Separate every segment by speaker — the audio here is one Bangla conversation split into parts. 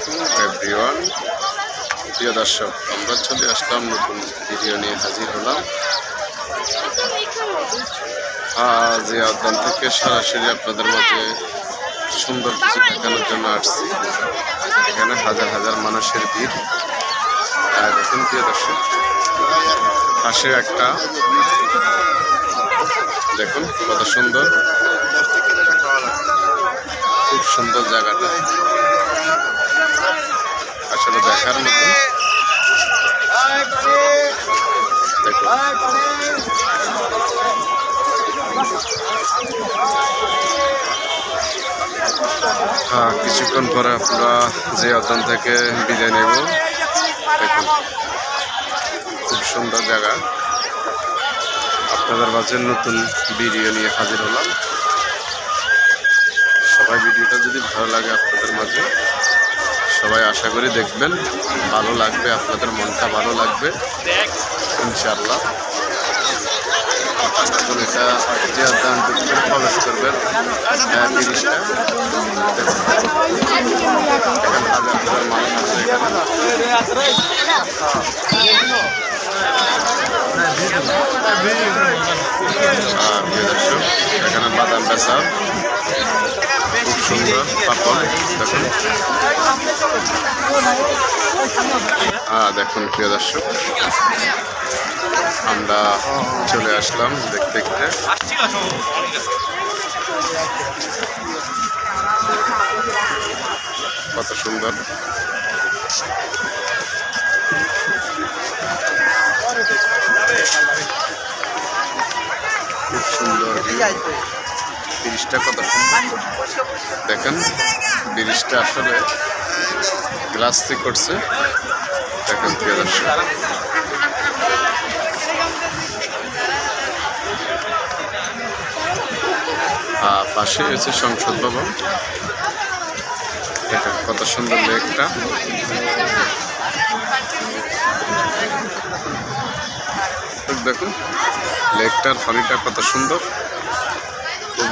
Speaker 1: আলাইকুম প্রিয় দর্শক, আমরা চলে আসলাম নতুন ভিডিও নিয়ে হাজির হলাম। আজ এই উদ্যান থেকে সরাসরি আপনাদের মাঝে সুন্দর কিছু দেখানোর জন্য আসছি। এখানে হাজার হাজার মানুষের ভিড়। আর দেখুন, প্রিয় দর্শক, পাশে একটা, দেখুন কত সুন্দর। খুব সুন্দর জায়গাটা। আসলে দেখার মতো। হ্যাঁ কিছুক্ষণ পরে আমরা যে অধ্যয়ন থেকে বিদায় নেব। দেখুন, খুব সুন্দর জায়গা। আপনাদের মাঝে নতুন ভিডিও নিয়ে হাজির হলাম। সবাই ভিডিওটা যদি ভালো লাগে আপনাদের মাঝে সবাই আশা করি দেখবেন। ভালো লাগবে আপনাদের মনটা ভালো লাগবে। ইনশাল্লাহ এখন এটা যে করবেন তিরিশটা। এখানে বাদাম বেচা। খুব সুন্দর পাপড় দেখুন। দেখুন, প্রিয় দর্শক, আমরা চলে আসলাম দেখতে দেখতে। কত সুন্দর। খুব সুন্দর ব্রিজটা কত সুন্দর দেখেন ব্রিজটা আসলে গ্লাস দিয়ে করছে। দেখেন পাশে হচ্ছে সংসদ ভবন। দেখেন কত সুন্দর লেকটা। দেখুন, লেকটার পানিটা কত সুন্দর।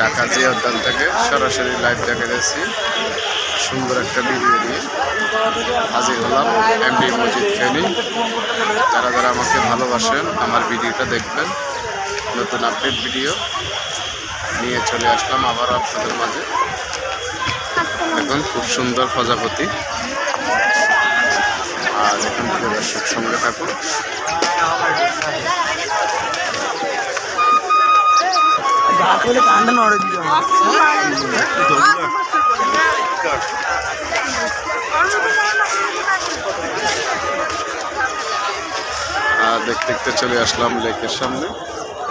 Speaker 1: ঢাকা জিয়া উদ্যান থেকে সরাসরি লাইভ দেখা যাচ্ছি। সুন্দর একটা ভিডিও নিয়ে হাজির হলাম এমডি মজিদ ফেনি। যারা যারা আমাকে ভালোবাসেন, আমার ভিডিওটা দেখবেন। নতুন আপডেট ভিডিও নিয়ে চলে আসলাম আবার আপনাদের মাঝে। এখন খুব সুন্দর প্রজাপতি। আর এখন প্রিয় দর্শক সঙ্গে থাকুন। দেখতে দেখতে চলে আসলাম লেকের সামনে।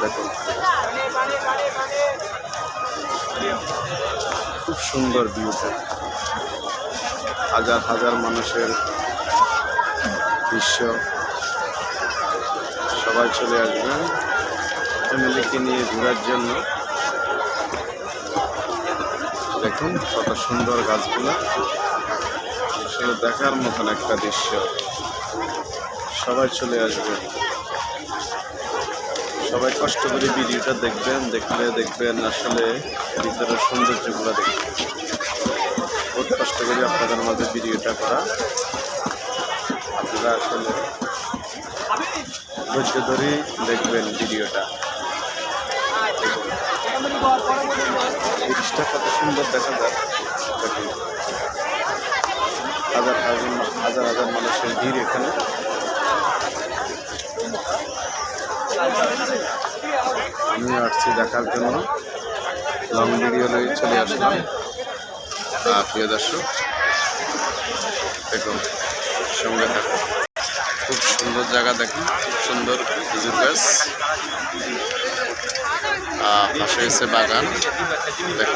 Speaker 1: দেখুন। খুব সুন্দর ভিউটা হাজার হাজার মানুষের দৃশ্য। সবাই চলে আসবেন। ফ্যামিলিকে নিয়ে ঘোরার জন্য। দেখুন, কত সুন্দর গাছগুলো। আসলে দেখার মতন একটা দৃশ্য। সবাই চলে আসবে। সবাই কষ্ট করে ভিডিওটা দেখবেন, দেখলে দেখবেন আসলে ভিতরের সৌন্দর্যগুলো দেখবেন। বহুত কষ্ট করে আপনাদের মাঝে ভিডিওটা করা। আপনারা আসলে ধৈর্য ধরেই দেখবেন ভিডিওটা। জিনিসটা কত সুন্দর দেখা যায়। হাজার হাজার হাজার হাজার মানুষের ভিড় এখানে। আমি আসছি দেখার জন্য। লং ভিডিও চলে আসলাম। প্রিয় দর্শক, দেখুন, সঙ্গে থাকুন। খুব সুন্দর জায়গা দেখুন, খুব সুন্দর খেজুর গাছ। পাশে এসে বাগান।
Speaker 2: পরে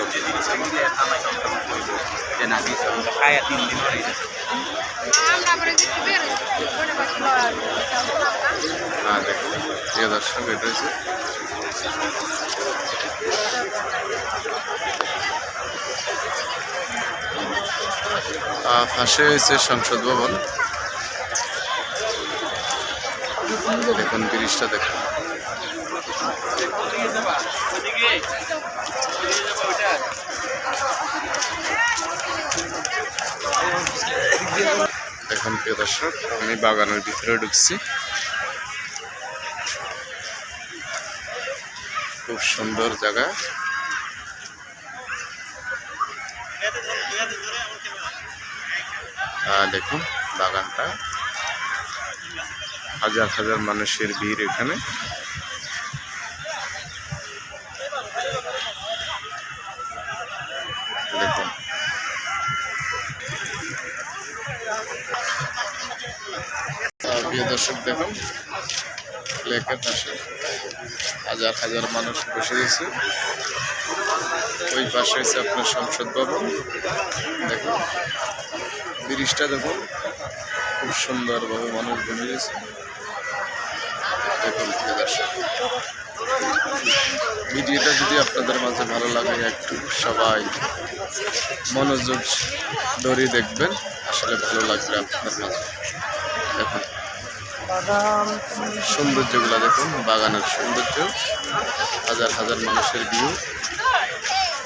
Speaker 1: হ্যাঁ দেখুন প্রিয় দর্শক এটা আহ, পাশে হয়েছে সংসদ ভবন। দেখুন ব্রিজটা দেখুন। দেখুন প্রিয় দর্শক, আমি বাগানের ভিতরে ঢুকছি। খুব সুন্দর জায়গা। দেখুন বাগানটা। হাজার হাজার মানুষের ভিড় এখানে দেখুন আহ, প্রিয় দর্শক দেখুন লেকের পাশে হাজার হাজার মানুষ বসে রয়েছে। ওই পাশে আছে আপনার সংসদ ভবন। দেখুন, ব্রিজটা দেখুন, খুব সুন্দরভাবে মানুষ বসে গেছে দেখুন দর্শক। ভিডিওটা যদি আপনাদের মাঝে ভালো লাগে, একটু সবাই মনোযোগ ধরে দেখবেন। আসলে ভালো লাগবে আপনাদের মাঝে। দেখুন। সৌন্দর্যগুলো দেখুন, বাগানের সৌন্দর্য। হাজার হাজার মানুষের ভিউ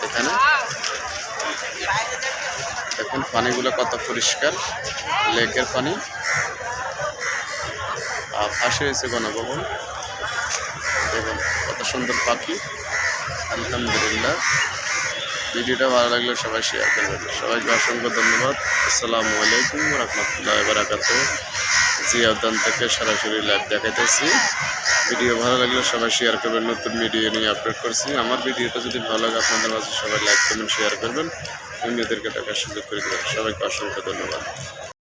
Speaker 1: এখানে। দেখুন, পানিগুলো কত পরিষ্কার। লেকের পানি। আর পাশে এসে গণভবন। দেখুন, কত সুন্দর পাখি। আলহামদুলিল্লাহ। ভিডিওটা ভালো লাগলে সবাই শেয়ার করবেন। সবাইকে অসংখ্য ধন্যবাদ। আসসালামু আলাইকুম রহমতুল্লাহ বারাকাত জিয়াউদ্দান থেকে সরাসরি লাইভ দেখাইতেছি। ভিডিও ভালো লাগলে সবাই শেয়ার করবেন, নতুন ভিডিও নিয়ে আপলোড করছি। আমার ভিডিওটা যদি ভালো লাগে, আপনাদের মাঝে সবাই লাইক কমেন্ট শেয়ার করবেন। অন্যদেরকে দেখার সুযোগ করে দেবেন। সবাইকে অসংখ্য ধন্যবাদ।